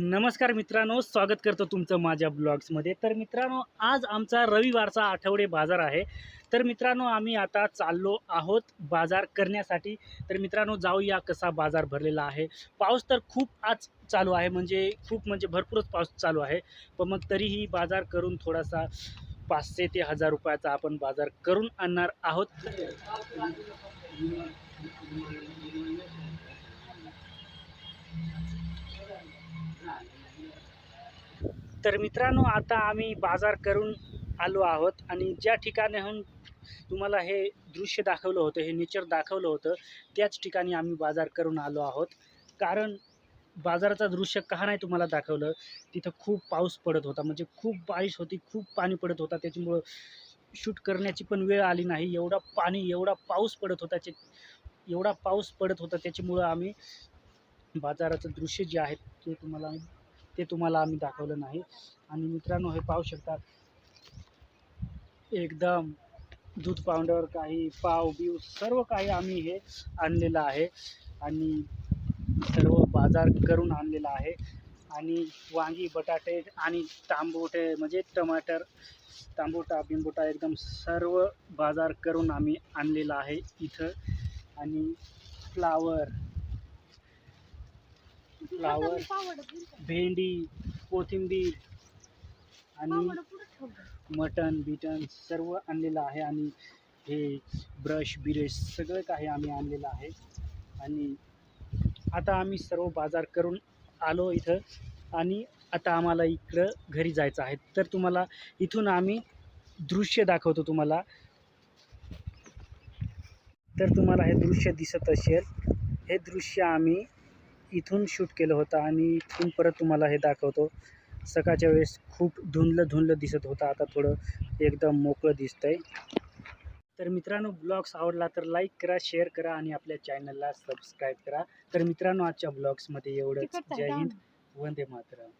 नमस्कार मित्रांनो स्वागत करतो तुमचं माझ्या ब्लॉग्समध्ये. तर मित्रांनो आज आमचा रविवारचा आठवडे बाजार आहे. तर मित्रांनो आम्ही आता चाललो आहोत बाजार करण्यासाठी. तर मित्रांनो जाऊया कसा बाजार भरलेला आहे. पाऊस तर खूप आज चालू आहे म्हणजे खूप म्हणजे भरपूरच पाऊस चालू आहे. पण मग तरीही बाजार करून थोडासा पाचशे ते हजार रुपयाचा आपण बाजार करून आणणार आहोत. तर मित्रांनो आता आम्ही बाजार करून आलो आहोत आणि ज्या ठिकाणाहून तुम्हाला हे दृश्य दाखवलं होतं हे नेचर दाखवलं होतं त्याच ठिकाणी आम्ही बाजार करून आलो आहोत. कारण बाजाराचं दृश्य का नाही तुम्हाला दाखवलं तिथं खूप पाऊस पडत होता. म्हणजे खूप बारिश होती खूप पाणी पडत होता. त्याच्यामुळं शूट करण्याची पण वेळ आली नाही. एवढा पाणी एवढा पाऊस पडत होता ते एवढा पाऊस पडत होता त्याच्यामुळं आम्ही बाजाराचं दृश्य जे आहे ते तुम्हाला ते तुम्हाला आम्ही दाखवलं नाही. आणि मित्रांनो हे पाहू शकतात. एकदम दूध पावडर काही पाव बिव सर्व काही आम्ही हे आणलेलं आहे. आणि सर्व बाजार करून आणलेला आहे. आणि वांगी बटाटे आणि तांबोटे म्हणजे टमाटर तांबोटा बिंबोटा एकदम सर्व बाजार करून आम्ही आणलेला आहे इथं. आणि फ्लावर फ्लावर भेंडी कोथिंबीर आणि मटन बिटन सर्व आणलेलं आहे आणि हे ब्रश बिरेश सगळं काही आम्ही आणलेलं आहे. आणि आता आम्ही सर्व बाजार करून आलो इथं आणि आता आम्हाला इकडं घरी जायचं आहे. तर तुम्हाला इथून आम्ही दृश्य दाखवतो तुम्हाला. तर तुम्हाला हे दृश्य दिसत असेल. हे दृश्य आम्ही इथून शूट केलं होतं आणि इथून परत तुम्हाला हे दाखवतो. सकाळच्या वेळेस खूप धुंदलं धुंदलं दिसत होतं. आता थोडं एकदम मोकळं दिसतंय. तर मित्रांनो ब्लॉग्स आवडला तर लाईक करा शेअर करा आणि आपल्या चॅनलला सबस्क्राईब करा. तर मित्रांनो आजच्या ब्लॉग्समध्ये एवढंच. जय हिंद. वंदे मातरम.